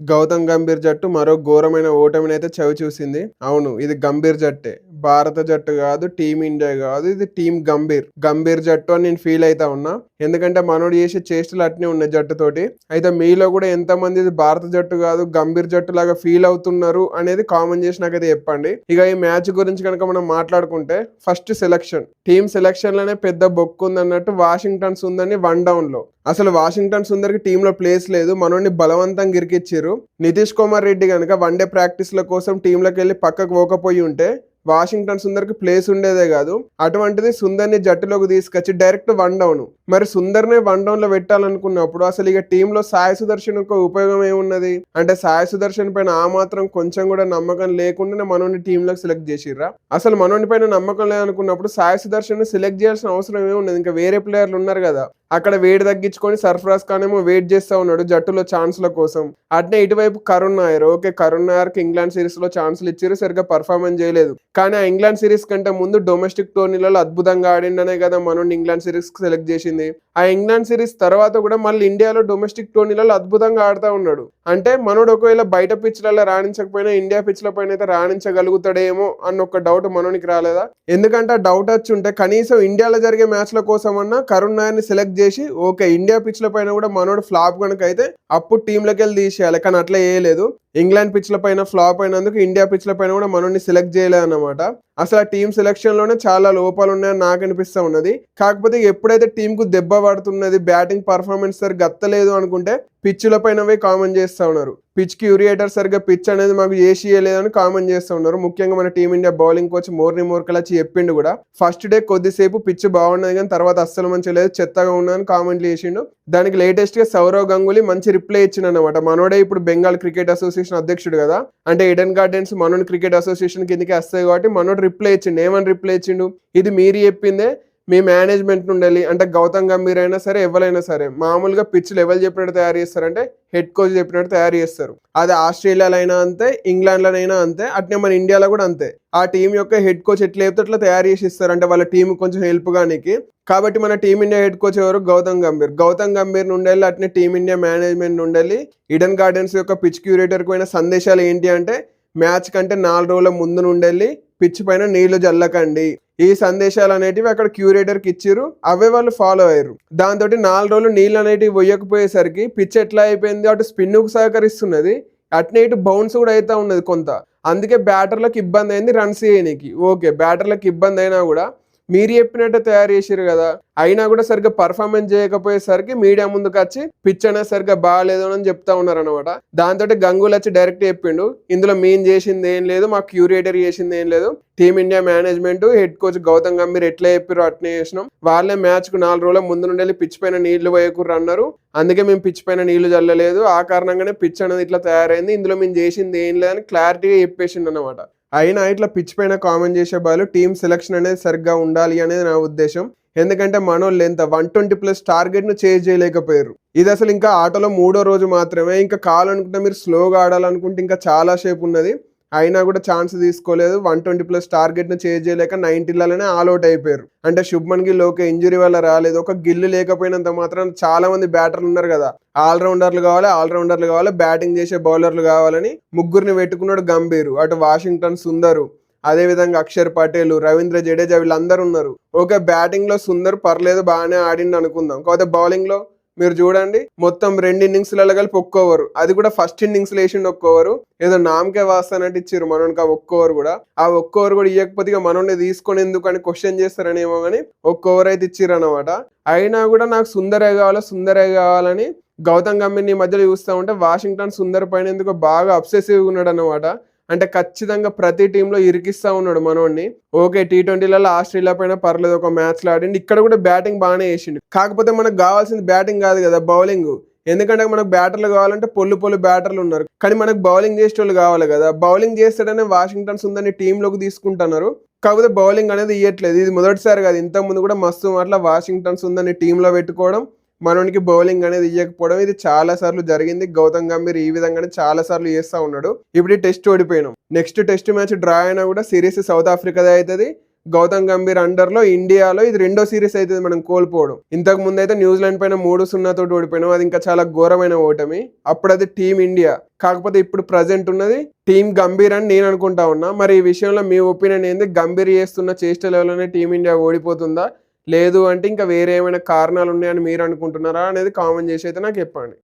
గౌతమ్ గంభీర్ జట్టు మరో ఘోరమైన ఓటమిని అయితే చవి చూసింది అవును ఇది గంభీర్ జట్టే. భారత జట్టు కాదు టీమిండియా కాదు ఇది టీం గంభీర్. గంభీర్ జట్టు అని నేను ఫీల్ అవుతా ఉన్నా. ఎందుకంటే మనోడు చేసే చేష్టలు అట్నే ఉన్నాయి జట్టుతోటి. అయితే మీలో కూడా ఎంతమంది ఇది భారత జట్టు కాదు గంభీర్ జట్టు లాగా ఫీల్ అవుతున్నారు అనేది కామెంట్ చేసి నాకైతే చెప్పండి. ఇక ఈ మ్యాచ్ గురించి కనుక మనం మాట్లాడుకుంటే ఫస్ట్ సెలక్షన్. టీం సెలక్షన్లోనే పెద్ద బొక్కు ఉంది అన్నట్టు వాషింగ్టన్స్ ఉందని వన్ డౌన్లో అసలు వాషింగ్టన్ సుందర్కి టీంలో ప్లేస్ లేదు మనోడిని బలవంతంగా గిరికిచ్చారు నితీష్ కుమార్ రెడ్డి కనుక వన్డే ప్రాక్టీస్ల కోసం టీంలోకి వెళ్ళి పక్కకు పోకపోయి ఉంటే వాషింగ్టన్ సుందర్కి ప్లేస్ ఉండేదే కాదు. అటువంటిది సుందర్ని జట్టులోకి తీసుకొచ్చి డైరెక్ట్ వన్ డౌన్. మరి సుందర్నే వన్ డౌన్లో పెట్టాలనుకున్నప్పుడు అసలు ఇక టీంలో సాయి సుదర్శన్ యొక్క ఉపయోగం ఏమున్నది? అంటే సాయి సుదర్శన్ పైన ఆ మాత్రం కొంచెం కూడా నమ్మకం లేకుండానే మనోని టీంలోకి సెలెక్ట్ చేసిర్రా? అసలు మనోని పైన నమ్మకం లేదనుకున్నప్పుడు సాయి సుదర్శన్ సెలెక్ట్ చేయాల్సిన అవసరం ఏమున్నది? ఇంకా వేరే ప్లేయర్లు ఉన్నారు కదా అక్కడ వేడి తగ్గించుకొని సర్ఫరాజ్ ఖాన్ ఏమో వెయిట్ చేస్తా ఉన్నాడు జట్టులో ఛాన్స్ల కోసం. అట్నే ఇటువైపు కరుణ్ నాయర్ ఓకే కరుణ్ నాయర్కి ఇంగ్లాండ్ సిరీస్లో ఛాన్సులు ఇచ్చారు సరిగ్గా పర్ఫార్మెన్స్ చేయలేదు. కానీ ఆ ఇంగ్లాండ్ సిరీస్ కంటే ముందు డొమెస్టిక్ టోర్నీలలో అద్భుతంగా ఆడిండనే కదా మనం ఇంగ్లాండ్ సిరీస్ సెలెక్ట్ చేసింది. പറയുന്നത് ఆ ఇంగ్లాండ్ సిరీస్ తర్వాత కూడా మళ్ళీ ఇండియాలో డొమెస్టిక్ టోర్నీలలో అద్భుతంగా ఆడుతూ ఉన్నాడు. అంటే మనోడు ఒకవేళ బయట పిచ్లలో రాణించకపోయినా ఇండియా పిచ్ల పైన అయితే రాణించగలుగుతాడేమో అన్న ఒక డౌట్ మనోనికి రాలేదా? ఎందుకంటే ఆ డౌట్ వచ్చి ఉంటే కనీసం ఇండియాలో జరిగే మ్యాచ్ల కోసం అన్నా కరుణ్ నాయర్ని సెలెక్ట్ చేసి ఓకే ఇండియా పిచ్ల పైన కూడా మనోడు ఫ్లాప్ కనుక అయితే అప్పుడు టీంలోకి వెళ్ళి తీసేయాలి. కానీ అట్లా వేయలేదు ఇంగ్లాండ్ పిచ్ల పైన ఫ్లాప్ అయినందుకు ఇండియా పిచ్ల పైన కూడా మనోడిని సెలెక్ట్ చేయలేదు అన్నమాట. అసలు ఆ టీం సెలెక్షన్లోనే చాలా లోపాలు ఉన్నాయని నాకు అనిపిస్తూ ఉన్నది. కాకపోతే ఎప్పుడైతే టీంకు దెబ్బ పడుతున్నది బ్యాటింగ్ పర్ఫార్మెన్స్ సరి గత్తలేదు అనుకుంటే పిచ్చుల పైనవే కామెంట్ చేస్తూ ఉన్నారు. పిచ్ యూరియేటర్ సరిగ్గా పిచ్ అనేది మాకు చేసి ఇవ్వలేదని కామెంట్ చేస్తూ ఉన్నారు. ముఖ్యంగా మన team India bowling coach Morne మోర్కలచ్చి చెప్పిండు కూడా ఫస్ట్ డే కొద్దిసేపు పిచ్ బాగున్నది కానీ తర్వాత అస్సలు మంచిగా లేదు చెత్తగా ఉన్నదని కామెంట్లు చేసిండు. దానికి లేటెస్ట్గా సౌరవ్ గంగులీ మంచి రిప్లై ఇచ్చిండు అనమాట మనోడే ఇప్పుడు బెంగాల్ క్రికెట్ అసోసియేషన్ అధ్యక్షుడు కదా అంటే ఇడెన్ గార్డెన్స్ మనోడి క్రికెట్ అసోసియేషన్ కిందకి వస్తాయి కాబట్టి మనోడు రిప్లై ఇచ్చిండు. ఏమని రిప్లై ఇచ్చిండు? ఇది మీరు చెప్పిందే మీ మేనేజ్మెంట్ ఉండాలి. అంటే గౌతమ్ గంభీర్ అయినా సరే ఎవరైనా సరే మామూలుగా పిచ్లు ఎవరు చెప్పినట్టు తయారు చేస్తారంటే హెడ్ కోచ్ చెప్పినట్టు తయారు చేస్తారు. అది ఆస్ట్రేలియాలో అయినా అంతే ఇంగ్లాండ్లోనైనా అంతే అట్నే మన ఇండియాలో కూడా అంతే. ఆ టీం యొక్క హెడ్ కోచ్ ఎట్లా చెప్తే అట్లా తయారు చేసి ఇస్తారు. అంటే వాళ్ళ టీం కొంచెం హెల్ప్ గానికి. కాబట్టి మన టీమిండియా హెడ్ కోచ్ ఎవరు? గౌతమ్ గంభీర్. గౌతమ్ గంభీర్ ఉండాలి అట్నే టీమిండియా మేనేజ్మెంట్ ఉండాలి. ఇడెన్ గార్డెన్స్ యొక్క పిచ్ క్యూరేటర్కి పోయిన సందేశాలు ఏంటి అంటే మ్యాచ్ కంటే నాలుగు రోజుల ముందు నుండి పిచ్ పైన నీళ్ళు జల్లకండి. ఈ సందేశాలు అనేటివి అక్కడ క్యూరేటర్కి ఇచ్చిర్రు. అవే వాళ్ళు ఫాలో అయ్యారు దాంతో నాలుగు రోజులు నీళ్ళు అనేటివి పోయకపోయేసరికి పిచ్ ఎట్లా అయిపోయింది అటు స్పిన్కు సహకరిస్తున్నది అట్నే ఇటు బౌన్స్ కూడా అవుతూ ఉన్నది కొంత. అందుకే బ్యాటర్లకు ఇబ్బంది అయింది రన్స్ చేయనీకి. ఓకే బ్యాటర్లకు ఇబ్బంది అయినా కూడా మీరు చెప్పినట్టు తయారు చేసారు కదా. అయినా కూడా సరిగ్గా పర్ఫార్మెన్స్ చేయకపోయేసరికి మీడియా ముందుకు వచ్చి పిచ్ అనేది సరిగ్గా బాగాలేదు అని చెప్తా ఉన్నారు అనమాట దాంతో గంగూలు వచ్చి డైరెక్ట్ చెప్పిండు. ఇందులో మేము చేసింది ఏం లేదు మా క్యూరేటర్ చేసింది ఏం లేదు. Team India management head coach Gautam Gambhir ఎట్లా చెప్పారు అట్నే చేసినాం. వాళ్ళే మ్యాచ్కు నాలుగు రోజుల ముందు నుండి పిచ్ పైన నీళ్ళు పోయకూరు అన్నారు. అందుకే మేము పిచ్ పైన నీళ్ళు చల్లలేదు. ఆ కారణంగానే పిచ్ అనేది ఇట్లా తయారైంది. ఇందులో మేము చేసింది ఏం లేదని క్లారిటీగా చెప్పేసిండు అనమాట అయినా ఇట్లా పిచ్ పైన కామెంట్ చేసే వాళ్ళు టీం సెలెక్షన్ అనేది సరిగ్గా ఉండాలి అనేది నా ఉద్దేశం. ఎందుకంటే మనోళ్ళు ఎంత వన్ ట్వంటీ ప్లస్ టార్గెట్ను చేంజ్ చేయలేకపోయారు. ఇది అసలు ఇంకా ఆటలో మూడో రోజు మాత్రమే. ఇంకా కావాలనుకుంటే మీరు స్లోగా ఆడాలనుకుంటే ఇంకా చాలా సేపు ఉన్నది. అయినా కూడా ఛాన్స్ తీసుకోలేదు. వన్ ట్వంటీ ప్లస్ టార్గెట్ను చేజ్ చేంజ్ చేయలేక నైన్టీలలోనే ఆల్అౌట్ అయిపోయారు. అంటే శుభ్మన్ గిల్ ఓకే ఇంజురీ వల్ల రాలేదు. ఒక గిల్లు లేకపోయినంత మాత్రం చాలా మంది బ్యాటర్లు ఉన్నారు కదా. ఆల్రౌండర్లు కావాలి ఆల్రౌండర్లు కావాలి బ్యాటింగ్ చేసే బౌలర్లు కావాలని ముగ్గురిని పెట్టుకున్నాడు గంభీర్. అటు వాషింగ్టన్ సుందరు అదే విధంగా అక్షర్ పటేల్ రవీంద్ర జడేజా వీళ్ళందరూ ఉన్నారు. ఓకే బ్యాటింగ్లో సుందర్ పర్లేదు బాగానే ఆడిండు అనుకుందాం. కాకపోతే బౌలింగ్లో మీరు చూడండి మొత్తం రెండు ఇన్నింగ్స్లలో కలిపి ఒక్క ఓవర్ అది కూడా ఫస్ట్ ఇన్నింగ్స్ లేచిండు ఒక్క ఓవర్ ఏదో నామకే వాస్తానంటే ఇచ్చారు మనోనికి ఆ ఒక్క ఓవర్ కూడా. ఆ ఒక్క ఓవర్ కూడా ఇవ్వకపోతే ఇక మనోని తీసుకొని ఎందుకు అని క్వశ్చన్ చేస్తారనేమో కానీ ఒక్క ఓవర్ అయితే ఇచ్చిర్రు అనమాట అయినా కూడా నాకు సుందరే కావాలి సుందరే కావాలని గౌతమ్ గంభీర్ని మధ్యలో చూస్తూ ఉంటే వాషింగ్టన్ సుందర్ పైన ఎందుకు బాగా అబ్సెసివ్ ఉన్నాడు అనమాట అంటే ఖచ్చితంగా ప్రతి టీంలో ఇరికిస్తా ఉన్నాడు మనోడిని. ఓకే టీ ట్వంటీలలో ఆస్ట్రేలియా పైన పర్లేదు ఒక మ్యాచ్లో ఆడిండి. ఇక్కడ కూడా బ్యాటింగ్ బాగానే వేసిండు కాకపోతే మనకు కావాల్సింది బ్యాటింగ్ కాదు కదా బౌలింగ్ ఎందుకంటే మనకు బ్యాటర్లు కావాలంటే పొల్లు పొల్లు బ్యాటర్లు ఉన్నారు. కానీ మనకు బౌలింగ్ చేసే వాళ్ళు కావాలి కదా. బౌలింగ్ చేస్తాడనే వాషింగ్టన్స్ ఉందని టీంలోకి తీసుకుంటున్నారు. కాకపోతే బౌలింగ్ అనేది ఇవ్వట్లేదు ఇది మొదటిసారి కాదు. ఇంతకుముందు కూడా మస్తు అట్లా వాషింగ్టన్స్ ఉందని టీంలో పెట్టుకోవడం మనోనికి బౌలింగ్ అనేది ఇవ్వకపోవడం ఇది చాలా సార్లు జరిగింది. గౌతమ్ గంభీర్ ఈ విధంగానే చాలా సార్లు చేస్తూ ఉన్నాడు. ఇప్పుడు టెస్ట్ ఓడిపోయినాం. నెక్స్ట్ టెస్ట్ మ్యాచ్ డ్రా అయినా కూడా సిరీస్ సౌత్ ఆఫ్రికాదే అవుతుంది. గౌతమ్ గంభీర్ అండర్లో ఇండియాలో ఇది రెండో సిరీస్ అవుతుంది మనం కోల్పోవడం. ఇంతకు ముందు అయితే న్యూజిలాండ్ పైన మూడు సున్నా తోటి ఓడిపోయినాం. అది ఇంకా చాలా ఘోరమైన ఓటమి. అప్పుడు అది టీం ఇండియా. కాకపోతే ఇప్పుడు ప్రజెంట్ ఉన్నది టీం గంభీర్ అని నేను అనుకుంటా ఉన్నా. మరి ఈ విషయంలో మీ ఒపీనియన్ ఏంది? గంభీర్ చేస్తున్న చేష్ట లెవెల్లోనే టీమిండియా ఓడిపోతుందా? లేదు అంటే ఇంకా వేరే ఏమైనా కారణాలు ఉన్నాయని మీరు అనుకుంటున్నారా అనేది కామెంట్ చేసి అయితే నాకు చెప్పండి.